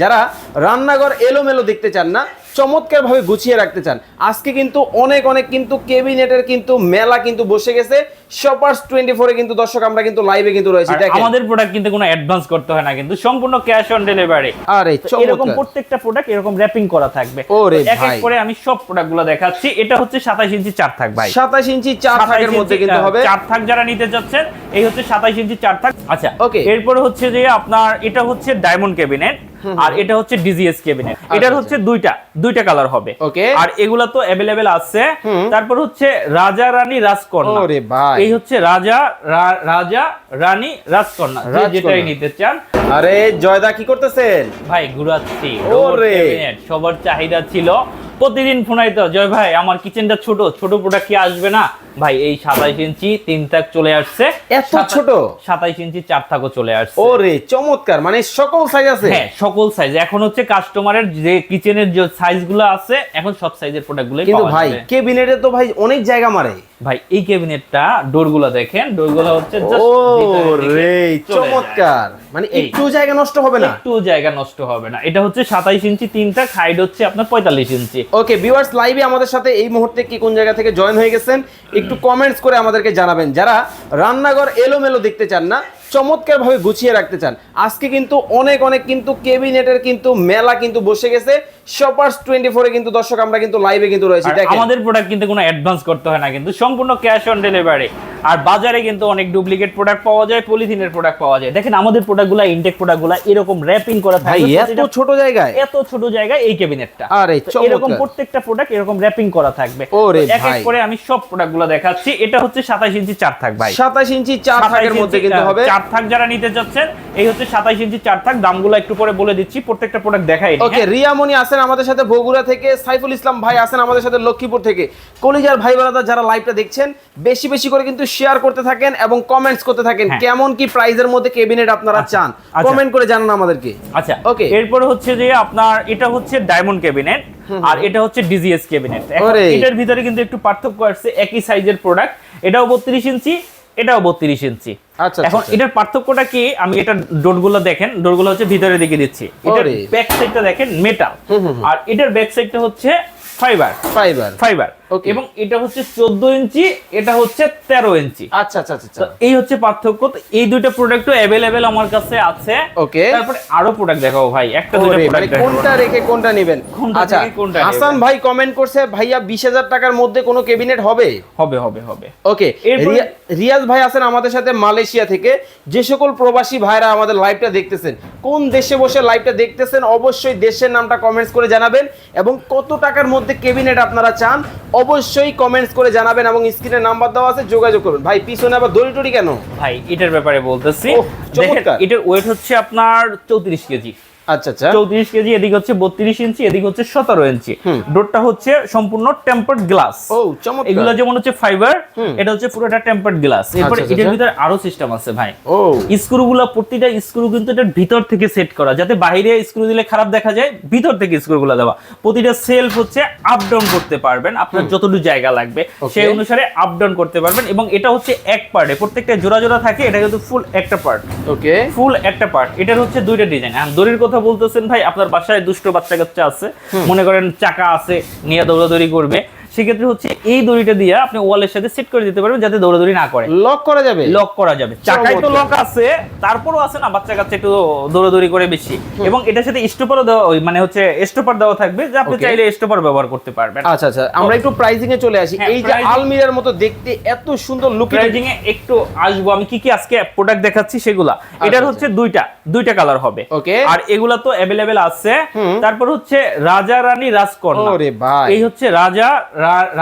যারা রান্নাঘর এলোমেলো দেখতে চান না চমৎকার ভাবে গুছিয়ে রাখতে চান। আজকে কিন্তু অনেক অনেক কিন্তু কেবিনেটের কিন্তু মেলা কিন্তু বসে গেছে। শপার্স টোয়েন্টি ফোরে কিন্তু দর্শক আমরা কিন্তু লাইভে কিন্তু রয়েছি আমাদের প্রোডাক্ট কিন্তু কোনো অ্যাডভান্স করতে হয় না কিন্তু সম্পূর্ণ ক্যাশ অন ডেলিভারি আরে এরকম প্রত্যেকটা প্রোডাক্ট এরকম র্যাপিং করা থাকবে। এক এক করে আমি সব প্রোডাক্টগুলো দেখাচ্ছি। এটা হচ্ছে 27 ইঞ্চি চার থাক ভাই। সাতাশ ইঞ্চি চার থাকের মধ্যে কিন্তু হবে। চার থাক যারা নিতে যাচ্ছেন এই হচ্ছে 27 ইঞ্চি চার থাক। আচ্ছা Okay. এরপরে হচ্ছে যে আপনার এটা হচ্ছে ডায়মন্ড ক্যাবিনেট আর এটা হচ্ছে ডিজিএস ক্যাবিনেট এটার আচ্ছা। হচ্ছে দুইটা দুইটা কালার হবে। Okay. আর এগুলা তো অ্যাভেলেবেল আছে। তারপর হচ্ছে রাজা রানী রাজকন্যা। ওরে ভাই। এই হচ্ছে রাজা রাজা রানী রাজকন্যা। যে যেটাই নিতে চান। আরে জয়দা কি করতেছেন? ভাই ঘুরাচ্ছি। ওরে। সবার চাহিদা ছিল। প্রতিদিন ফোনাইতো জয় ভাই আমার কিচেনটা ছোট ছোট প্রোডাক্ট কি আসবে না? ভাই এই সাতাইশ ইঞ্চি তিন থাক চলে আসছে। এত ছোট? সাতাইশ ইঞ্চি চার থাকও চলে আসছে। ওরে চমৎকার। মানে সকল সাইজ আছে। হ্যাঁ সকল সাইজ এখন হচ্ছে কাস্টমারের যে কিচেনের যে সাইজগুলো আছে এখন সব সাইজের প্রোডাক্টগুলো কিন্তু ভাই কেবিনেটে তো ভাই অনেক জায়গা মারে। ভাই এই ক্যাবিনেটটা ডোরগুলো দেখেন ডোরগুলো হচ্ছে ও রে চমৎকার। মানে একটু জায়গা নষ্ট হবে না? একটু জায়গা নষ্ট হবে না। এটা হচ্ছে সাতাইশ ইঞ্চি তিনটা হাইট হচ্ছে আপনার পঁয়তাল্লিশ ইঞ্চি। ওকে ভিউয়ার্স লাইভে আমাদের সাথে এই মুহূর্তে কি কোন জায়গা থেকে জয়েন হয়ে গেছেন? একটু কমেন্টস করে আমাদেরকে জানাবেন। যারা রান্নাঘর এলোমেলো দেখতে চান না চমৎকার ভাবে গুছিয়ে রাখতে চান আজকে কিন্তু অনেক অনেক কিন্তু কেবিনেটের কিন্তু মেলা কিন্তু বসে গেছে। শপার্স টোয়েন্টি ফোরে কিন্তু দর্শক আমরা কিন্তু লাইভে কিন্তু রয়েছি দেখেন। আমাদের প্রোডাক্ট কিন্তু কোনো অ্যাডভান্স করতে হয় না কিন্তু সম্পূর্ণ ক্যাশ অন ডেলিভারি আর বাজারে কিন্তু অনেক ডুপ্লিকেট প্রোডাক্ট পাওয়া যায় পলিথিনের প্রোডাক্ট পাওয়া যায়। দেখেন আমাদের প্রোডাক্টগুলো ইনটেক প্রোডাক্টগুলো এরকম র্যাপিং করা ভাই এত ছোট জায়গায়? এত ছোট জায়গায় এই ক্যাবিনেটটা। আরে এরকম প্রত্যেকটা প্রোডাক্ট এরকম র্যাপিং করা থাকবে। ওরে এক এক করে আমি সব প্রোডাক্টগুলো দেখাচ্ছি। এটা হচ্ছে 27 ইঞ্চি চার থাক ভাই। সাতাশ ইঞ্চি চার থাকের মধ্যে কিন্তু হবে। চার থাক যারা নিতে যাচ্ছেন এই হচ্ছে 27 ইঞ্চি চার থাক। দামগুলো একটু পরে বলে দিচ্ছি। প্রত্যেকটা প্রোডাক্ট দেখাই ওকে হ্যাঁ? রিয়ামণি আছেন আমাদের সাথে বগুড়া থেকে। সাইফুল ইসলাম ভাই আছেন আমাদের সাথে লক্ষ্মীপুর থেকে। কলিজার ভাই বোনেরা যারা লাইভটা দেখছেন বেশি বেশি করে কিন্তু শেয়ার করতে থাকেন এবং কমেন্টস করতে থাকেন হ্যাঁ। কেমন কি প্রাইজের মধ্যে কেবিনেট আপনারা চান? আচ্ছা। কমেন্ট করে জানান আমাদেরকে। আচ্ছা ওকে এরপর হচ্ছে যে আপনার এটা হচ্ছে ডায়মন্ড ক্যাবিনেট আর এটা হচ্ছে ডিজিএস ক্যাবিনেট এটার ভিতরে কিন্তু একটু পার্থক্য আসছে একই সাইজের প্রোডাক্ট এটাও বত্রিশ ইঞ্চি এটাও বত্রিশ ইঞ্চি। আচ্ছা, এখন আচ্ছা। এটার পার্থক্যটা কি? আমি এটা ডোরগুলো দেখেন ডোরগুলো হচ্ছে ভিতরে দিকে দিচ্ছি। এটার। ব্যাক সাইডটা দেখেন মেটাল আর এটার ব্যাক সাইডটা হচ্ছে ফাইবার ফাইবার ফাইবার. এবং এটা হচ্ছে চোদ্দ ইঞ্চি এটা হচ্ছে তেরো ইঞ্চি। আচ্ছা আচ্ছা আচ্ছা এই হচ্ছে পার্থক্য। এই দুইটা প্রোডাক্টও অ্যাভেলেবেল আমার কাছে আছে। Okay. তারপরে আরও প্রোডাক্ট দেখাবো ভাই। একটা দুটো মানে প্রোডাক্ট কোনটা রেখে কোনটা নেবেন? আচ্ছা কোনটা হাসান? ভাই কমেন্ট করছে ভাইয়া বিশ হাজার টাকার মধ্যে কোনো কেবিনেট হবে? হবে হবে হবে। ওকে রিয়াজ ভাই আছেন আমাদের সাথে মালয়েশিয়া থেকে। যে সকল প্রবাসী ভাইরা আমাদের লাইভটা দেখতেছেন কোন দেশে বসে লাইভটা দেখতেছেন অবশ্যই দেশের নামটা কমেন্টস করে জানাবেন এবং কত টাকার মধ্যে কেবিনেট আপনারা চান। অবশ্যই কমেন্টস করে জানাবেন এবং স্ক্রিনে নাম্বার দেওয়া আছে যোগাযোগ করুন ভাই পিছনে আবার দড়ি টড়ি কেন? ভাই এটার ব্যাপারে বলতেছি। এটার ওয়েট হচ্ছে আপনার চৌত্রিশ কেজি। আচ্ছা আচ্ছা। চৌত্রিশ কেজি এদিকে হচ্ছে বত্রিশ ইঞ্চি এদিকে হচ্ছে সতেরো ইঞ্চি। ডোরটা হচ্ছে সম্পূর্ণ টেম্পার্ড গ্লাস ও চমৎকার। এগুলো যেমন হচ্ছে ফাইবার এটা হচ্ছে পুরোটা টেম্পার্ড গ্লাস এরপরে আচ্ছা, এটার আচ্ছা। ভিতরে আরও সিস্টেম আছে ভাই। ও। স্ক্রুগুলো প্রতিটা স্ক্রু কিন্তু এটার ভিতর থেকে সেট করা। যাতে বাইরে স্ক্রু দিলে খারাপ দেখা যায় ভিতর থেকে স্ক্রুগুলো দেওয়া। প্রতিটা সেলফ হচ্ছে আপ ডাউন করতে পারবেন। আপনার যতটুকু জায়গা লাগবে সেই অনুসারে আপ ডাউন করতে পারবেন এবং এটা হচ্ছে এক পার্টে প্রত্যেকটা জোড়া জোড়া থাকে এটা কিন্তু ফুল একটা পার্ট ওকে ফুল একটা পার্ট এটার হচ্ছে দুইটা ডিজাইন দড়ির কথা বলতেছেন ভাই আপনার বাসায় দুষ্ট বাচ্চা কাচ্চা আছে। মনে করেন চাকা আছে নিয়ে দৌড়াদৌড়ি করবে। সেক্ষেত্রে হচ্ছে এই দড়িটা দিয়ে আপনি ওয়ালের সাথে সেট করে দিতে পারবেন যাতে দৌড়াদৌড়ি না করে। লক করা যাবে? লক করা যাবে। চাকায় তো লক আছে তারপরও আছে না বাচ্চা কাচ্চা একটু দৌড়াদৌড়ি করে বেশি। এবং এটার সাথে স্টপারও দেওয়া ওই মানে হচ্ছে স্টপার দেওয়া থাকবে যে আপনি চাইলে স্টপার ব্যবহার করতে পারবেন। আচ্ছা আচ্ছা আমরা একটু প্রাইজিং এ চলে আসি। হ্যাঁ, এই যে আলমিরার মতো দেখতে এত সুন্দর লুক প্রাইজিং এ একটু আসব আমি কি কি আজকে প্রোডাক্ট দেখাচ্ছি সেগুলা। এটার আচ্ছা। হচ্ছে দুইটা দুইটা কালার হবে। Okay. আর এগুলা তো অ্যাভেলেবেল আছে। তারপর হচ্ছে রাজা রানী রাজকন্যা। ওরে ভাই। এই হচ্ছে রাজা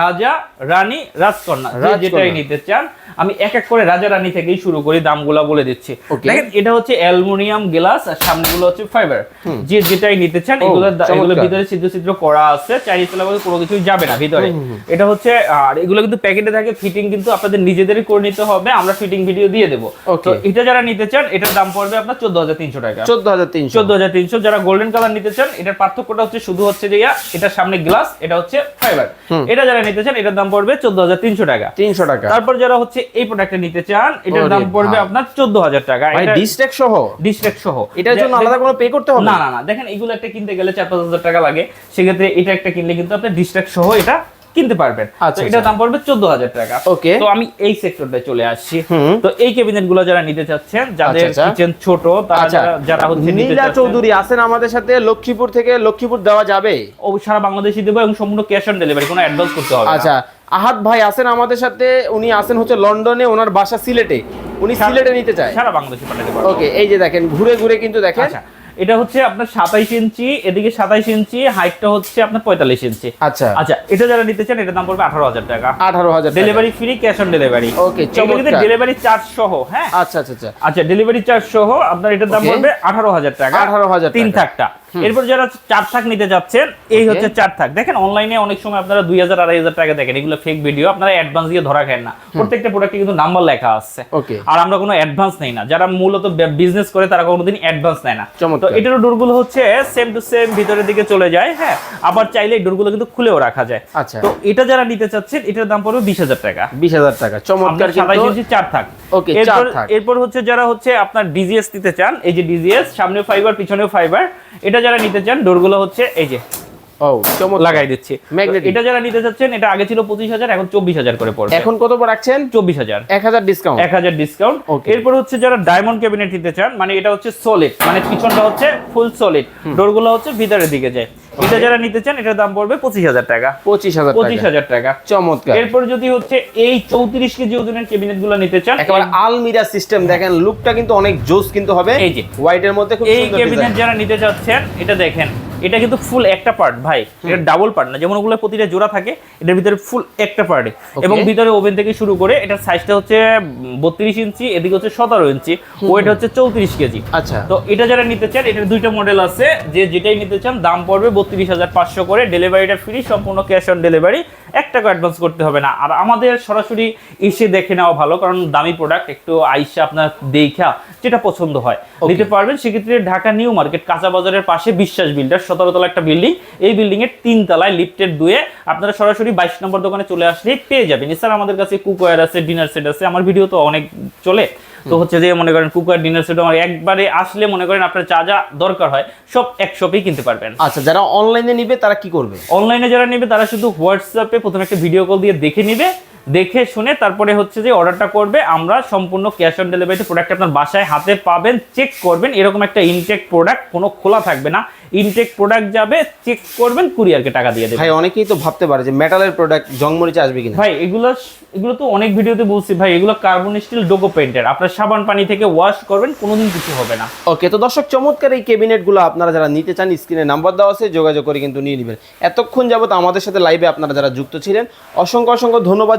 রাজা রানী রাজকন্যা যেটাই নিতে চান আমি এক এক করে রাজা রানী থেকেই শুরু করি দামগুলা বলে দিচ্ছি। দেখেন এটা হচ্ছে অ্যালুমিনিয়াম গ্লাস আর সামনেগুলো হচ্ছে ফাইবার। যে যেটাই নিতে চান এগুলো এগুলো ভিতরে ছিদ্র ছিদ্র করা আছে চাইনিজ তেলাবাজ কোনো কিছুই যাবে না ভিতরে। এটা হচ্ছে আর এগুলো কিন্তু প্যাকেটে থাকে ফিটিং কিন্তু আপনাদের নিজেদেরই করে নিতে হবে আমরা ফিটিং ভিডিও দিয়ে দেবো। তো এটা যারা নিতে চান এটার দাম পড়বে আপনার চোদ্দ হাজার তিনশো টাকা। চোদ্দ হাজার তিনশো। চোদ্দ হাজার তিনশো যারা গোল্ডেন কালার নিতে চান এটার পার্থক্যটা হচ্ছে শুধু হচ্ছে যে এটার সামনে গ্লাস এটা হচ্ছে ফাইবার এটা যারা নিতে চান এটার দাম পড়বে চোদ্দ হাজার তিনশো টাকা। তিনশো টাকা। তারপর যারা হচ্ছে এই প্রোডাক্টটা নিতে চান এটার দাম পড়বে আপনার চোদ্দ হাজার টাকা ডিস্ট্রেক ডিস্ট্যাক সহ? ডিস্ট্রেক সহ। এটার জন্য আলাদা কোনো পে করতে হবে? না না না। দেখেন এগুলো একটা কিনতে গেলে চার পাঁচ হাজার টাকা লাগে। সেক্ষেত্রে এটা একটা কিনলে কিন্তু আপনার ডিস্ট্রেক সহ এটা কিনতে পারবেন। আচ্ছা, এটার আচ্ছা। দাম পড়বে চোদ্দ হাজার টাকা। ওকে। তো আমি এই সেক্টরটায় চলে আসছি। তো এই ক্যাবিনেটগুলো যারা নিতে চাচ্ছেন যাদের আচ্ছা, আচ্ছা। কিচেন ছোট যারা- যারা হচ্ছে নীলা চৌধুরী আছেন আমাদের সাথে লক্ষ্মীপুর থেকে লক্ষ্মীপুর দেওয়া যাবে? ও সারা বাংলাদেশি দেবো এবং সম্পূর্ণ ক্যাশ অন ডেলিভারি কোনো অ্যাডভান্স করতে হবে আচ্ছা আহাত ভাই আছেন আমাদের সাথে উনি আছেন হচ্ছে লন্ডনে ওনার বাসা সিলেটে। উনি সিলেটে নিতে চায়। সারা বাংলাদেশে পাঠাতে পারব। ওকে এই যে দেখেন ঘুরে ঘুরে কিন্তু দেখেন। আচ্ছা। এটা হচ্ছে আপনার সাতাইশ ইঞ্চি এদিকে সাতাইশ ইঞ্চি হাইটটা হচ্ছে আপনার পঁয়তাল্লিশ ইঞ্চি। আচ্ছা। আচ্ছা এটা যারা নিতে চান এটার দাম পড়বে আঠারো হাজার টাকা। আঠারো হাজার delivery free cash on delivery okay delivery charge সহ হ্যাঁ? আচ্ছা আচ্ছা আচ্ছা। আচ্ছা ডেলিভারি চার্জ সহ আপনার এটার দাম. পড়বে আঠারো হাজার টাকা। 18,000 তিন টাকা। থাকটা। এরপর যারা চার থাক নিতে যাচ্ছেন এই হচ্ছে চার থাক। দেখেন অনলাইনে অনেক সময় আপনারা দুই হাজার আড়াই হাজার টাকা দেখেন এগুলো ফেক ভিডিও আপনারা অ্যাডভান্স দিয়ে ধরা খান না। প্রত্যেকটা প্রোডাক্টে কিন্তু নাম্বার লেখা আছে। আর আমরা কোনো অ্যাডভান্স নেই না। যারা মূলত বিজনেস করে তারা কোনোদিন অ্যাডভান্স নেয় না। তো এটারও ডোরগুলো হচ্ছে সেম টু সেম ভিতরের দিকে চলে যায় হ্যাঁ। আবার চাইলে এই ডোরগুলো কিন্তু খুলেও রাখা যায়। আচ্ছা। তো এটা যারা নিতে চাচ্ছেন এটার দাম পড়বে বিশ হাজার টাকা। বিশ হাজার টাকা। চমৎকার সাতাইশ ইঞ্চি চার থাক। এরপর হচ্ছে যারা হচ্ছে আপনার ডিজিএস নিতে চান এই যে ডিজিএস সামনে ফাইবার পিছনেও ফাইবার এটা যারা নিতে চান ডোরগুলো হচ্ছে এই যে ও লাগাই দিচ্ছি। এটা যারা নিতে চাচ্ছেন এটা আগে ছিল পঁচিশ হাজার এখন চব্বিশ হাজার করে পড়বে। এখন কত রাখছেন? চব্বিশ হাজার। এক হাজার ডিসকাউন্ট এক হাজার ডিসকাউন্ট. এরপর হচ্ছে যারা ডায়মন্ড ক্যাবিনেট নিতে চান মানে এটা হচ্ছে সলিড মানে পিছনটা হচ্ছে ফুল সলিড ডোরগুলো হচ্ছে ভিতরের দিকে যায়। এটা যারা নিতে চান এটার দাম পড়বে পঁচিশ হাজার টাকা। পঁচিশ হাজার পঁচিশ হাজার টাকা। চমৎকার। এরপর যদি হচ্ছে এই চৌত্রিশ কেজি ওজনের ক্যাবিনেটগুলো নিতে চান একেবারে আলমিরা সিস্টেম দেখেন লুকটা কিন্তু অনেক জোস কিন্তু হবে। এই যে। হোয়াইটের মধ্যে এই ক্যাবিনেট যারা নিতে চাচ্ছেন এটা দেখেন এটা কিন্তু ফুল একটা পার্ট ভাই। এটা ডাবল পার্ট না যেমন ওগুলো প্রতিটা জোড়া থাকে এটার ভিতরে ফুল একটা পার্টে এবং ভিতরে ওভেন থেকে শুরু করে এটার সাইজটা হচ্ছে বত্রিশ ইঞ্চি এদিকে হচ্ছে সতেরো ইঞ্চি ওয়েট হচ্ছে চৌত্রিশ কেজি। আচ্ছা। তো এটা যারা নিতে চান এটার দুইটা মডেল আছে যে যেটাই নিতে চান দাম পড়বে বত্রিশ হাজার পাঁচশো করে ডেলিভারিটা ফ্রি সম্পূর্ণ ক্যাশ অন ডেলিভারি এক টাকা অ্যাডভান্স করতে হবে না। আর আমাদের সরাসরি এসে দেখে নেওয়া ভালো কারণ দামি প্রোডাক্ট একটু আইসা আপনার দেখা যেটা পছন্দ হয়। নিতে পারবেন সেক্ষেত্রে ঢাকা নিউ মার্কেট কাঁচা বাজারের পাশে বিশ্বাস বিল্ডার সতেরো তলা একটা বিল্ডিং এই বিল্ডিং এর তিন তলায় লিফটের দুয়ে আপনারা সরাসরি বাইশ নম্বর দোকানে চলে আসলে পেয়ে যাবেন। এছাড়া আমাদের কাছে কুকওয়্যার আছে ডিনার সেট আছে আমার ভিডিও তো অনেক চলে। তো হচ্ছে যে মনে করেন কুকার ডিনার সেট আমার একবারে আসলে মনে করেন আপনার যা যা দরকার হয় সব এক শপেই কিনতে পারবেন। আচ্ছা যারা অনলাইনে নিবে তারা কি করবে? অনলাইনে যারা নেবে তারা শুধু হোয়াটসঅ্যাপে প্রথমে একটা ভিডিও কল দিয়ে দেখে নিবে দেখে শুনে তারপরে হচ্ছে যে অর্ডারটা করবে আমরা সম্পূর্ণ ক্যাশ অন ডেলিভারিতে প্রোডাক্ট আপনার বাসায় হাতে পাবেন চেক করবেন এরকম একটা ইনটেক প্রোডাক্ট কোনো খোলা থাকবে না। ইনটেক প্রোডাক্ট যাবে চেক করবেন কুরিয়ারকে টাকা দিয়ে দেবেন। ভাই অনেকেই তো ভাবতে পারে যে মেটালের প্রোডাক্ট জংমরিচে আসবে কিনা। ভাই এগুলো এগুলো তো অনেক ভিডিওতে বলছি ভাই এগুলো কার্বন স্টিল ডোকো পেন্টের আপনার সাবান পানি থেকে ওয়াশ করবেন কোনোদিন কিছু হবে না। ওকে তো দর্শক চমৎকার এই ক্যাবিনেটগুলো আপনারা যারা নিতে চান স্ক্রিনে নাম্বার দেওয়া আছে যোগাযোগ করে কিন্তু নিয়ে নেবেন। এতক্ষণ যাবত আমাদের সাথে লাইভে আপনারা যারা যুক্ত ছিলেন অসংখ্য অসংখ্য ধন্যবাদ